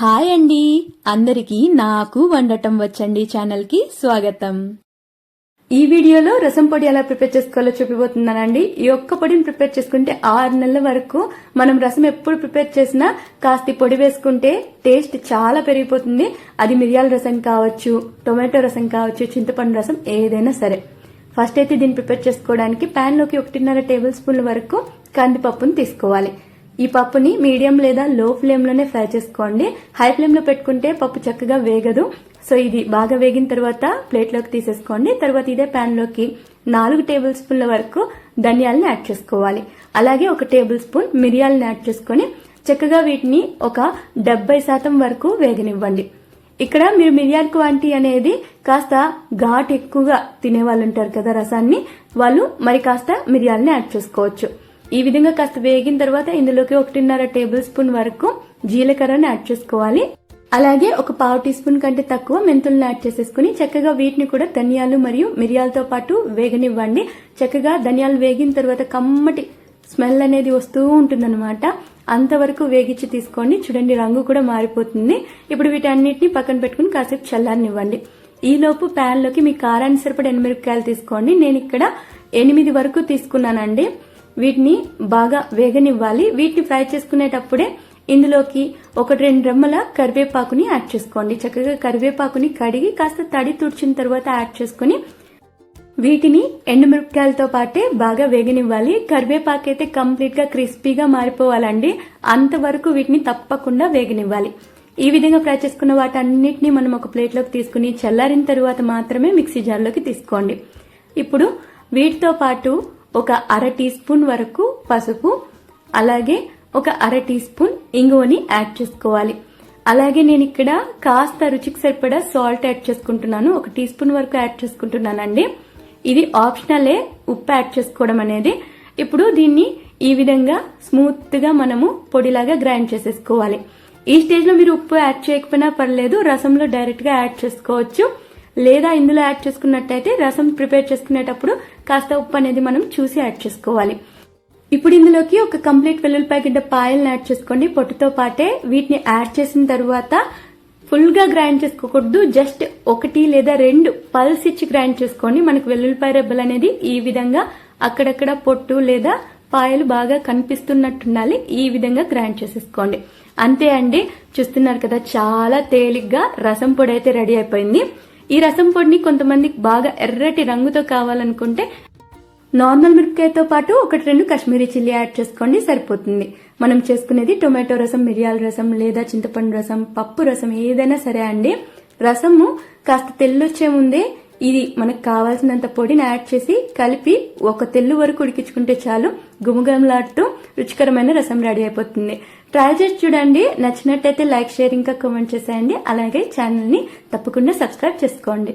Hi అండి. అందరికీ నాకు వండటం వచ్చండి ఛానల్కి స్వాగతం. ఈ వీడియోలో రసం పొడి ఎలా ప్రిపేర్ చేసుకోవాలో చూపిపోతున్నానండి ఈ ఒక్క పొడిని ప్రిపేర్ చేసుకుంటే ఆరు నెలల వరకు మనం రసం ఎప్పుడు ప్రిపేర్ చేసినా కాస్త పొడి వేసుకుంటే టేస్ట్ చాలా పెరిగిపోతుంది. అది మిరియాల రసం కావచ్చు టొమాటో రసం కావచ్చు చింతపండు రసం ఏదైనా సరే. ఫస్ట్ అయితే దీన్ని ప్రిపేర్ చేసుకోవడానికి ప్యాన్లోకి ఒకటిన్నర టేబుల్ స్పూన్ల వరకు కందిపప్పును తీసుకోవాలి. ఈ పప్పుని మీడియం లేదా లో ఫ్లేమ్లోనే ఫ్రై చేసుకోండి. హై ఫ్లేమ్లో పెట్టుకుంటే పప్పు చక్కగా వేగదు. సో ఇది బాగా వేగిన తర్వాత ప్లేట్లోకి తీసేసుకోండి. తర్వాత ఇదే ప్యాన్లోకి నాలుగు టేబుల్ స్పూన్ల వరకు ధనియాలను యాడ్ చేసుకోవాలి. అలాగే ఒక టేబుల్ స్పూన్ మిరియాలను యాడ్ చేసుకొని చక్కగా వీటిని ఒక డెబ్బై శాతం వరకు వేగనివ్వండి. ఇక్కడ మీరు మిరియాల క్వాంటిటీ అనేది కాస్త ఘాట్ ఎక్కువగా తినే వాళ్ళు ఉంటారు కదా రసాన్ని. వాళ్ళు మరి కాస్త మిరియాలని యాడ్ చేసుకోవచ్చు. ఈ విధంగా కాస్త వేగిన తర్వాత ఇందులోకి ఒకటిన్నర టేబుల్ స్పూన్ వరకు జీలకర్రని యాడ్ చేసుకోవాలి. అలాగే ఒక పావు టీ స్పూన్ కంటే తక్కువ మెంతులను యాడ్ చేసేసుకుని చక్కగా వీటిని కూడా ధనియాలు మరియు మిరియాలతో పాటు వేగనివ్వండి. చక్కగా ధనియాలు వేగిన తర్వాత కమ్మటి స్మెల్ అనేది వస్తూ ఉంటుందన్నమాట. అంతవరకు వేగించి తీసుకోండి. చూడండి రంగు కూడా మారిపోతుంది. ఇప్పుడు వీటన్నిటిని పక్కన పెట్టుకుని కాసేపు చల్లారనివ్వండి. ఈలోపు లోపు ప్యాన్లోకి మీ కారాన్ని సరిపడి ఎనిమిరపకాయలు తీసుకోండి. నేను ఇక్కడ ఎనిమిది వరకు తీసుకున్నానండి. వీటిని బాగా వేగనివ్వాలి. వీటిని ఫ్రై చేసుకునేటప్పుడే ఇందులోకి ఒకటి రెండు రెమ్మల కరివేపాకుని యాడ్ చేసుకోండి. చక్కగా కరివేపాకుని కడిగి కాస్త తడి తుడిచిన తర్వాత యాడ్ చేసుకుని వీటిని ఎండుమిరపకాయలతో పాటే బాగా వేగనివ్వాలి. కరివేపాకు అయితే కంప్లీట్గా క్రిస్పీగా మారిపోవాలండి. అంతవరకు వీటిని తప్పకుండా వేగనివ్వాలి. ఈ విధంగా ఫ్రై చేసుకున్న వాటన్నిటిని మనం ఒక ప్లేట్లోకి తీసుకుని చల్లారిన తరువాత మాత్రమే మిక్సీ జార్లోకి తీసుకోండి. ఇప్పుడు వీటితో పాటు ఒక అర టీ స్పూన్ వరకు పసుపు అలాగే ఒక అర టీ స్పూన్ ఇంగువని యాడ్ చేసుకోవాలి. అలాగే నేను ఇక్కడ కాస్త రుచికి సరిపడా సాల్ట్ యాడ్ చేసుకుంటున్నాను. ఒక టీ స్పూన్ వరకు యాడ్ చేసుకుంటున్నానండి. ఇది ఆప్షనలే ఉప్పు యాడ్ చేసుకోవడం అనేది. ఇప్పుడు దీన్ని ఈ విధంగా స్మూత్గా మనము పొడిలాగా గ్రైండ్ చేసేసుకోవాలి. ఈ స్టేజ్లో మీరు ఉప్పు యాడ్ చేయకపోయినా పర్లేదు రసంలో డైరెక్ట్గా యాడ్ చేసుకోవచ్చు. లేదా ఇందులో యాడ్ చేసుకున్నట్టయితే రసం ప్రిపేర్ చేసుకునేటప్పుడు కాస్త ఉప్పు అనేది మనం చూసి యాడ్ చేసుకోవాలి. ఇప్పుడు ఇందులోకి ఒక కంప్లీట్ వెల్లుల్లిపాయ గిడ్డ పాయల్ని యాడ్ చేసుకోండి. పొట్టుతో పాటే వీటిని యాడ్ చేసిన తర్వాత ఫుల్గా గ్రైండ్ చేసుకోకూడదు. జస్ట్ ఒకటి లేదా రెండు పల్స్ ఇచ్చి గ్రైండ్ చేసుకోండి. మనకు వెల్లుల్లిపాయ రెబ్బలు అనేది ఈ విధంగా అక్కడక్కడ పొట్టు లేదా పాయలు బాగా కనిపిస్తున్నట్టుండాలి. ఈ విధంగా గ్రైండ్ చేసేసుకోండి. అంతే అండి. చూస్తున్నారు కదా చాలా తేలిగ్గా రసం పొడి అయితే రెడీ అయిపోయింది. ఈ రసం పొడిని కొంతమంది బాగా ఎర్రటి రంగుతో కావాలనుకుంటే నార్మల్ మిరపకాయతో పాటు ఒకటి రెండు కాశ్మీరీ చిల్లీ యాడ్ చేసుకోండి సరిపోతుంది. మనం చేసుకునేది టొమాటో రసం మిరియాల రసం లేదా చింతపండు రసం పప్పు రసం ఏదైనా సరే అండి. రసము కాస్త తెల్లొచ్చే ముందే ఇది మనకు కావాల్సినంత పొడిని యాడ్ చేసి కలిపి ఒక తెల్లు వరకు ఉడికించుకుంటే చాలు. గుమగుమలాడుతూ రుచికరమైన రసం రెడీ అయిపోతుంది. ట్రై చేసి చూడండి. నచ్చినట్టయితే లైక్ షేర్ ఇంకా కామెంట్ చేసేయండి. అలాగే ఛానల్ని తప్పకుండా సబ్స్క్రైబ్ చేసుకోండి.